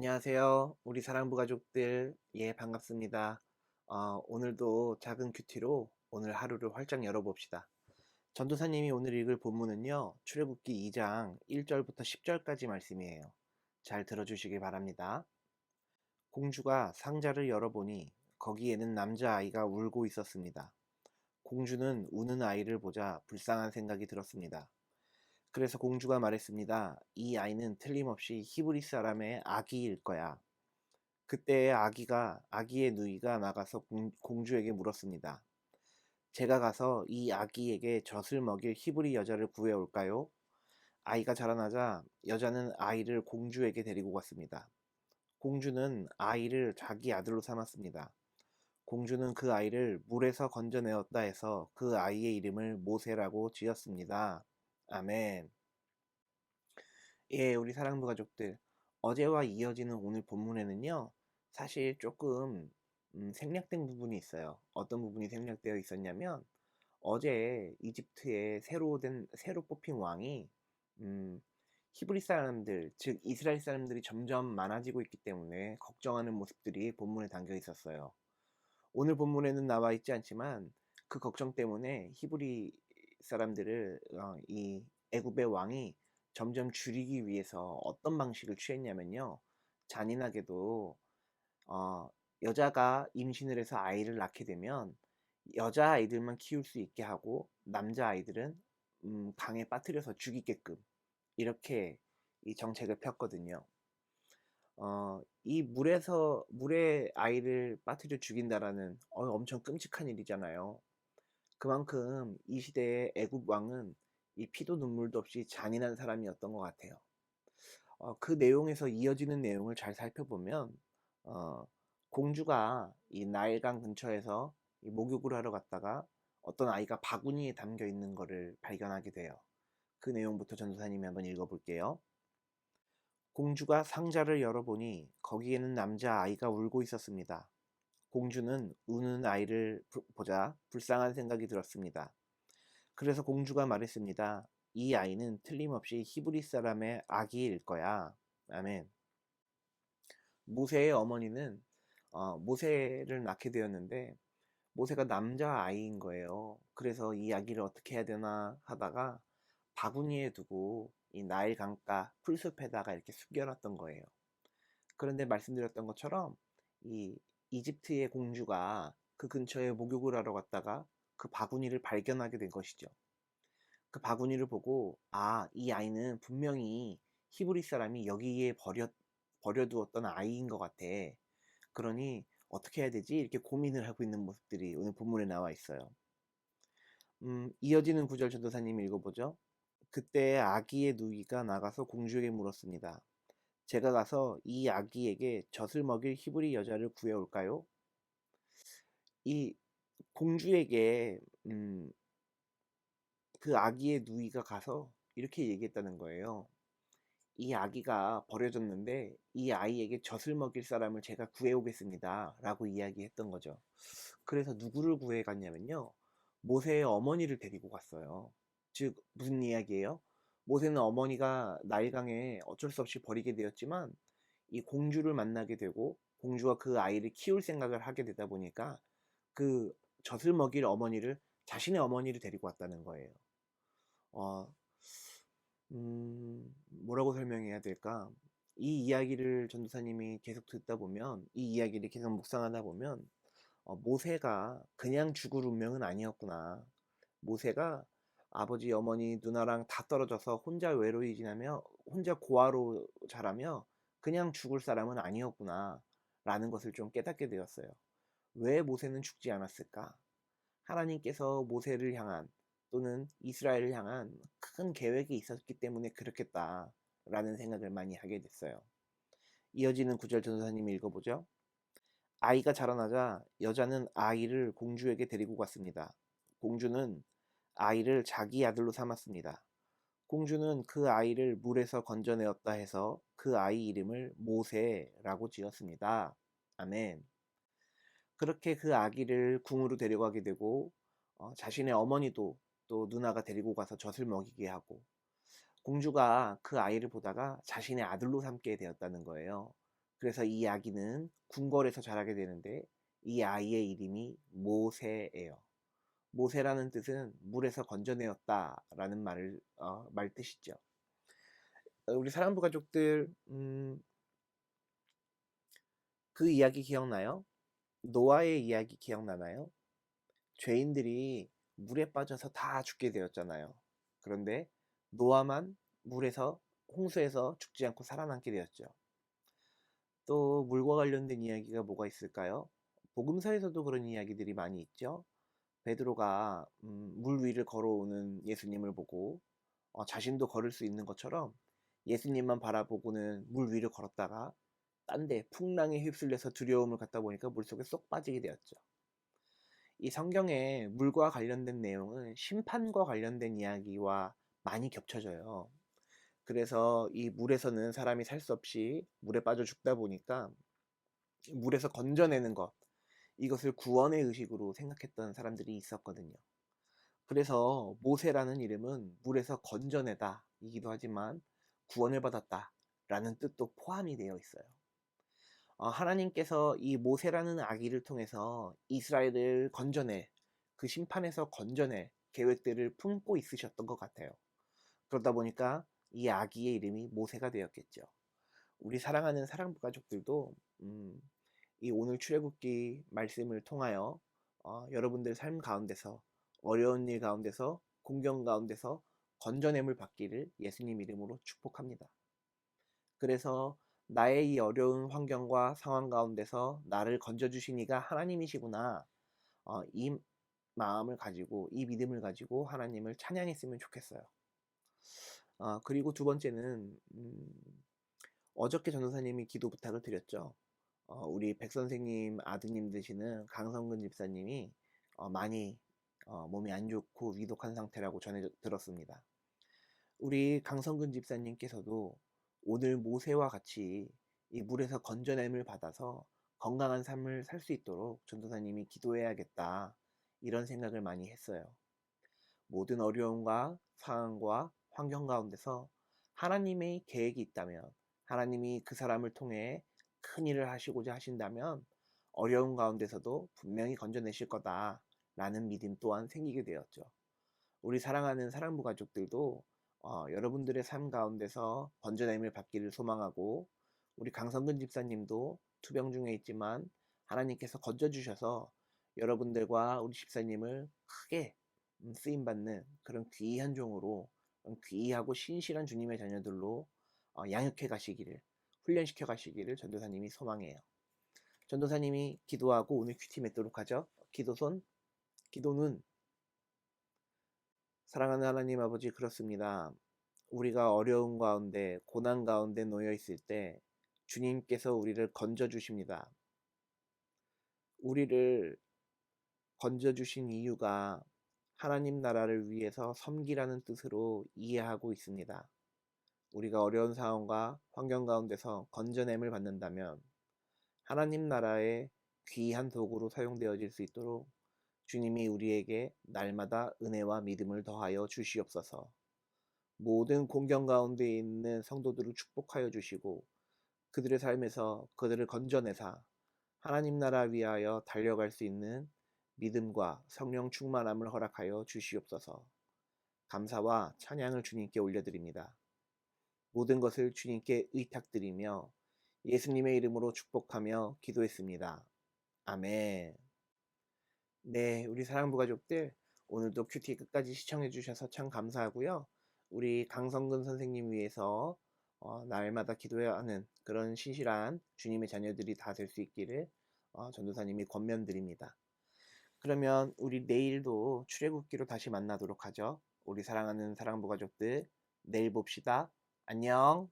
안녕하세요. 우리 사랑부 가족들. 예, 반갑습니다. 어, 오늘도 작은 큐티로 오늘 하루를 활짝 열어봅시다. 전도사님이 오늘 읽을 본문은요, 출애굽기 2장 1절부터 10절까지 말씀이에요. 잘 들어주시기 바랍니다. 공주가 상자를 열어보니 거기에는 남자아이가 울고 있었습니다. 공주는 우는 아이를 보자 불쌍한 생각이 들었습니다. 그래서 공주가 말했습니다. 이 아이는 틀림없이 히브리 사람의 아기일 거야. 그때 아기가 아기의 누이가 나가서 공, 주에게 물었습니다. 제가 가서 이 아기에게 젖을 먹일 히브리 여자를 구해올까요? 아이가 자라나자 여자는 아이를 공주에게 데리고 갔습니다. 공주는 아이를 자기 아들로 삼았습니다. 공주는 그 아이를 물에서 건져내었다 해서 그 아이의 이름을 모세라고 지었습니다. 아멘. 예, 우리 사랑부 가족들. 어제와 이어지는 오늘 본문에는요, 사실 조금 음, 생략된 부분이 있어요. 어떤 부분이 생략되어 있었냐면, 어제 이집트에 새로 된, 새로 뽑힌 왕이, 음, 히브리 사람들, 즉 이스라엘 사람들이 점점 많아지고 있기 때문에 걱정하는 모습들이 본문에 담겨 있었어요. 오늘 본문에는 나와 있지 않지만 그 걱정 때문에 히브리 사람들을 어, 이 애굽의 왕이 점점 줄이기 위해서 어떤 방식을 취했냐면요. 잔인하게도 어, 여자가 임신을 해서 아이를 낳게 되면 여자 아이들만 키울 수 있게 하고 남자 아이들은 음, 강에 빠뜨려서 죽이게끔 이렇게 이 정책을 폈거든요. 어, 이 물에서 물에 아이를 빠뜨려 죽인다라는 어, 엄청 끔찍한 일이잖아요. 그만큼 이 시대의 애굽 왕은 이 피도 눈물도 없이 잔인한 사람이었던 것 같아요. 어, 그 내용에서 이어지는 내용을 잘 살펴보면 어, 공주가 이 나일강 근처에서 이 목욕을 하러 갔다가 어떤 아이가 바구니에 담겨 있는 것을 발견하게 돼요. 그 내용부터 전도사님이 한번 읽어볼게요. 공주가 상자를 열어보니 거기에는 남자 아이가 울고 있었습니다. 공주는 우는 아이를 보자 불쌍한 생각이 들었습니다. 그래서 공주가 말했습니다. 이 아이는 틀림없이 히브리 사람의 아기일 거야. 아멘. 모세의 어머니는 어, 모세를 낳게 되었는데 모세가 남자 아이인 거예요. 그래서 이 아기를 어떻게 해야 되나 하다가 바구니에 두고 이 나일 강가 풀숲에다가 이렇게 숨겨놨던 거예요. 그런데 말씀드렸던 것처럼 이 이집트의 공주가 그 근처에 목욕을 하러 갔다가 그 바구니를 발견하게 된 것이죠. 그 바구니를 보고 아, 이 아이는 분명히 히브리 사람이 여기에 버려, 버려두었던 아이인 것 같아. 그러니 어떻게 해야 되지? 이렇게 고민을 하고 있는 모습들이 오늘 본문에 나와 있어요. 음, 이어지는 구절 전도사님 읽어보죠. 그때 아기의 누이가 나가서 공주에게 물었습니다. 제가 가서 이 아기에게 젖을 먹일 히브리 여자를 구해올까요? 이 공주에게 음, 그 아기의 누이가 가서 이렇게 얘기했다는 거예요. 이 아기가 버려졌는데 이 아이에게 젖을 먹일 사람을 제가 구해오겠습니다. 라고 이야기했던 거죠. 그래서 누구를 구해갔냐면요. 모세의 어머니를 데리고 갔어요. 즉 무슨 이야기예요? 모세는 어머니가 나일강에 어쩔 수 없이 버리게 되었지만 이 공주를 만나게 되고 공주가 그 아이를 키울 생각을 하게 되다 보니까 그 젖을 먹일 어머니를 자신의 어머니를 데리고 왔다는 거예요. 어, 음, 뭐라고 설명해야 될까? 이 이야기를 전도사님이 계속 듣다 보면, 이 이야기를 계속 묵상하다 보면, 어, 모세가 그냥 죽을 운명은 아니었구나. 모세가 아버지, 어머니, 누나랑 다 떨어져서 혼자 외로이 지나며 혼자 고아로 자라며 그냥 죽을 사람은 아니었구나 라는 것을 좀 깨닫게 되었어요. 왜 모세는 죽지 않았을까? 하나님께서 모세를 향한 또는 이스라엘을 향한 큰 계획이 있었기 때문에 그렇겠다 라는 생각을 많이 하게 됐어요. 이어지는 구절 전사님이 읽어보죠. 아이가 자라나자 여자는 아이를 공주에게 데리고 갔습니다. 공주는 아이를 자기 아들로 삼았습니다. 공주는 그 아이를 물에서 건져내었다 해서 그 아이 이름을 모세라고 지었습니다. 아멘. 그렇게 그 아기를 궁으로 데려가게 되고 어, 자신의 어머니도 또 누나가 데리고 가서 젖을 먹이게 하고 공주가 그 아이를 보다가 자신의 아들로 삼게 되었다는 거예요. 그래서 이 아기는 궁궐에서 자라게 되는데 이 아이의 이름이 모세예요. 모세라는 뜻은 물에서 건져내었다라는 말을 어, 말 뜻이죠. 어, 우리 사랑부 가족들 음, 그 이야기 기억나요? 노아의 이야기 기억나나요? 죄인들이 물에 빠져서 다 죽게 되었잖아요. 그런데 노아만 물에서 홍수에서 죽지 않고 살아남게 되었죠. 또 물과 관련된 이야기가 뭐가 있을까요? 복음서에서도 그런 이야기들이 많이 있죠. 베드로가 음, 물 위를 걸어오는 예수님을 보고 어, 자신도 걸을 수 있는 것처럼 예수님만 바라보고는 물 위를 걸었다가 딴 데 풍랑에 휩쓸려서 두려움을 갖다 보니까 물속에 쏙 빠지게 되었죠. 이 성경에 물과 관련된 내용은 심판과 관련된 이야기와 많이 겹쳐져요. 그래서 이 물에서는 사람이 살 수 없이 물에 빠져 죽다 보니까 물에서 건져내는 것, 이것을 구원의 의식으로 생각했던 사람들이 있었거든요. 그래서 모세라는 이름은 물에서 건져내다 이기도 하지만 구원을 받았다 라는 뜻도 포함이 되어 있어요. 어, 하나님께서 이 모세라는 아기를 통해서 이스라엘을 건져내 그 심판에서 건져내 계획들을 품고 있으셨던 것 같아요. 그러다 보니까 이 아기의 이름이 모세가 되었겠죠. 우리 사랑하는 사랑부 가족들도 음, 이 오늘 출애굽기 말씀을 통하여 어, 여러분들 삶 가운데서 어려운 일 가운데서 공경 가운데서 건져냄을 받기를 예수님 이름으로 축복합니다. 그래서 나의 이 어려운 환경과 상황 가운데서 나를 건져주신 이가 하나님이시구나. 어, 이 마음을 가지고, 이 믿음을 가지고 하나님을 찬양했으면 좋겠어요. 어, 그리고 두 번째는, 음, 어저께 전도사님이 기도 부탁을 드렸죠. 어, 우리 백 선생님 아드님 되시는 강성근 집사님이 어, 많이 어, 몸이 안 좋고 위독한 상태라고 전해 들었습니다. 우리 강성근 집사님께서도 오늘 모세와 같이 이 물에서 건져냄을 받아서 건강한 삶을 살 수 있도록 전도사님이 기도해야겠다 이런 생각을 많이 했어요. 모든 어려움과 상황과 환경 가운데서 하나님의 계획이 있다면 하나님이 그 사람을 통해 큰 일을 하시고자 하신다면 어려운 가운데서도 분명히 건져내실 거다 라는 믿음 또한 생기게 되었죠. 우리 사랑하는 사랑부 가족들도 어, 여러분들의 삶 가운데서 건져냄을 받기를 소망하고 우리 강성근 집사님도 투병 중에 있지만 하나님께서 건져주셔서 여러분들과 우리 집사님을 크게 음, 쓰임 받는 그런 귀한 종으로 귀하고 신실한 주님의 자녀들로 어, 양육해 가시기를 훈련시켜 가시기를 전도사님이 소망해요. 전도사님이 기도하고 오늘 큐티 맺도록 하죠. 기도손, 기도는 사랑하는 하나님 아버지 그렇습니다. 우리가 어려운 가운데 고난 가운데 놓여 있을 때 주님께서 우리를 건져 주십니다. 우리를 건져 주신 이유가 하나님 나라를 위해서 섬기라는 뜻으로 이해하고 있습니다. 우리가 어려운 상황과 환경 가운데서 건져냄을 받는다면 하나님 나라의 귀한 도구로 사용되어질 수 있도록 주님이 우리에게 날마다 은혜와 믿음을 더하여 주시옵소서. 모든 공경 가운데 있는 성도들을 축복하여 주시고 그들의 삶에서 그들을 건져내사 하나님 나라 위하여 달려갈 수 있는 믿음과 성령 충만함을 허락하여 주시옵소서. 감사와 찬양을 주님께 올려드립니다. 모든 것을 주님께 의탁드리며 예수님의 이름으로 축복하며 기도했습니다. 아멘. 네, 우리 사랑부 가족들 오늘도 큐티 끝까지 시청해 주셔서 참 감사하고요. 우리 강성근 선생님 위해서 어, 날마다 기도해야 하는 그런 신실한 주님의 자녀들이 다 될 수 있기를 어, 전도사님이 권면드립니다. 그러면 우리 내일도 출애굽기로 다시 만나도록 하죠. 우리 사랑하는 사랑부 가족들 내일 봅시다. 안녕.